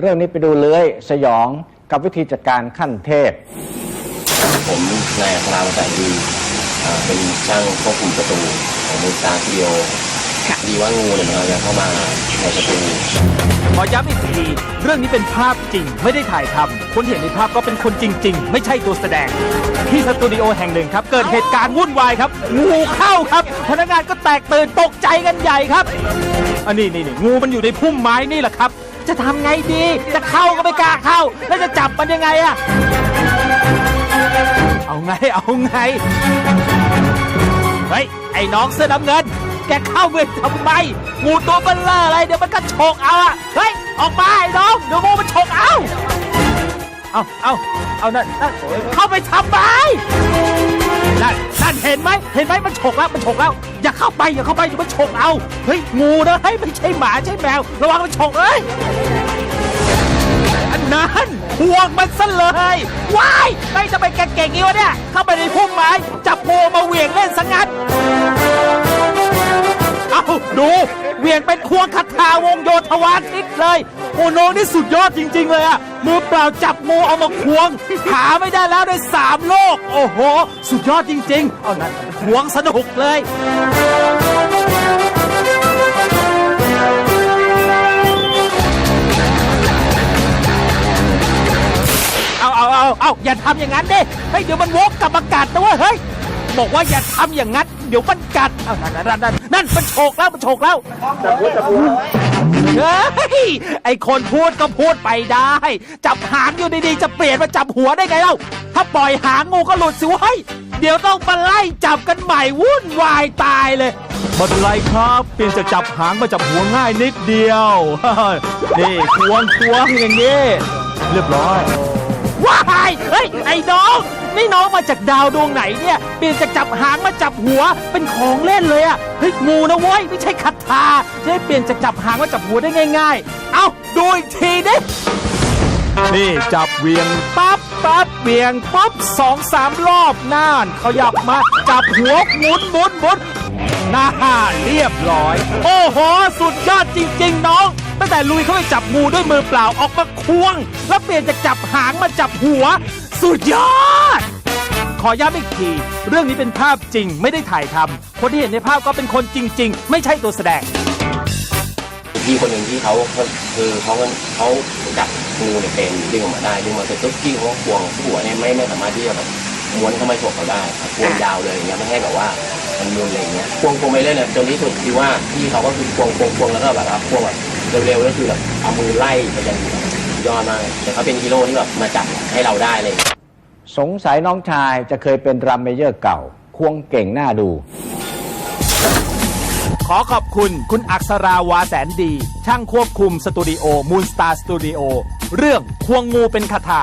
เรื่องนี้ไปดูเลื้อยสยองกับวิธีจัดการขั้นเทพ ผมนายอัคราวแสนดีอ่าเป็นช่างควบคุมประตูของมูลตาสตูดิโอดีว่างูเนี่ยมันกำลังเข้ามาในประตู ขอย้ำอีกทีเรื่องนี้เป็นภาพจริงไม่ได้ถ่ายทำคนที่เห็นในภาพก็เป็นคนจริง ๆ ไม่ใช่ตัวแสดง ที่สตูดิโอแห่งหนึ่งครับ เกิดเหตุการณ์วุ่นวายครับ งูเข้าครับ พนักงานก็แตกตื่นตกใจกันใหญ่ครับ อันนี้นี่นี่งูมันอยู่ในพุ่มไม้นี่แหละครับ จะทำไงดี จะเข้าก็ไม่กล้าเข้า แล้วจะจับมันยังไงอะเอาไงเอาไงเฮ้ยไอ้น้องเสื้อน้ำเงิน แกเข้าเวรทำไมงูตัวเบลเลอร์อะไรเดี๋ยวมันก็ฉกเอาอะเฮ้ยออกมาไอ้น้องเดี๋ยวงูมันฉกเอาเอาเอาเอานั่นนั่นเข้าไปทำไม นั่นนั่นเห็นไหมเห็นไหมมันฉกแล้วมันฉกแล้วอย่าเข้าไปอย่าเข้าไปเดี๋ยวมันฉกเอาเฮ้ยงูนะเฮ้ยไม่ใช่หมาใช่แมวระวังมันฉกเอ้ยอันนั้นห่วงมันซะเลยว้ายไม่จะไปแกเก่งๆงี้วะเนี่ยเข้าไปในพุ่มไม้จับโพมาเหวี่ยงเล่นสังัด เหวี่ยงเป็นควงคาถาวงโยธวาทิตเลย โอ้น้องนี่สุดยอดจริง ๆ เลยอะมือเปล่าจับงูเอามาควง หาไม่ได้แล้วในสามโลก โอ้โห สุดยอดจริงๆ เอานั่นควงสนุกเลยเอาเอาเอาเอาอย่าทำอย่างนั้นดิเฮ้ยเดี๋ยวมันวกกลับมากัดนะเว้ยเฮ้ย บอกว่าอย่าทำอย่างนั้น เดี๋ยวมันกัดเอานั่นนั่นนั่นนั่นมันโฉกแล้วมันโฉกแล้วเฮ้ยไอคนพูดก็พูดไปได้ จับหางอยู่ดีๆ จะเปลี่ยนมาจับหัวได้ไงเล่า ถ้าปล่อยหางงูก็หลุดสิเว้ยเดี๋ยวต้องมาไล่จับกันใหม่วุ่นวายตายเลยไม่เป็นไรครับ เปลี่ยนจากจับหางมาจับหัวง่ายนิดเดียว นี่ควงควงอย่างนี้ เรียบร้อยายเฮ้ยไอ้น้อง นี่น้องมาจากดาวดวงไหนเนี่ยเปลี่ยนจากจับหางมาจับหัวเป็นของเล่นเลยอะเฮ้ยงูนะเว้ยไม่ใช่คัตตาจะได้เปลี่ยนจากจับหางมาจับหัวได้ง่าย ๆ เอ้าดูอีกทีดินี่จับเวียงปั๊บปั๊บเบี่ยงปุ๊บสองสามรอบน่านขยับมาจับหัวหมุนหมุนหมุนน่าเรียบร้อย โอ้โห สุดยอดจริง ๆ น้อง ตั้งแต่ลุยเข้าไปจับงูด้วยมือเปล่าออกมาควง แล้วเปลี่ยนจากจับหางมาจับหัว สุดยอด ขอย้ำอีกที เรื่องนี้เป็นภาพจริงไม่ได้ถ่ายทำคนที่เห็นในภาพก็เป็นคนจริง ๆ ไม่ใช่ตัวแสดง พี่คนหนึ่งที่เขาคือเขาเขาจับงูเนี่ยเป็นดึงออกมาได้ดึงมาเสร็จปุ๊บพี่เขาควงหัวเนี่ยไม่ไม่สามารถที่จะแบบม้วนเข้ามาฉกเขาได้ครับควงยาวเลยอย่างเงี้ยไม่ให้แบบว่ามันมุนอะไรอย่างเงี้ยควงควงไปเรื่อยเนี่ยจนที่สุดคือว่าพี่เขาก็คือควงควงควงแล้วก็แบบว่าควงแบบ เร็วๆก็คือแบบเอามือไล่ไปยันยอดมากแต่เขาเป็นฮีโร่ที่แบบมาจับให้เราได้เลย สงสัยน้องชายจะเคยเป็นรัมเมเยอร์เก่า ควงเก่งหน้าดู ขอขอบคุณคุณอักษราวาแสนดี ช่างควบคุมสตูดิโอมูนสตาร์สตูดิโอเรื่องควงงูเป็นคาถา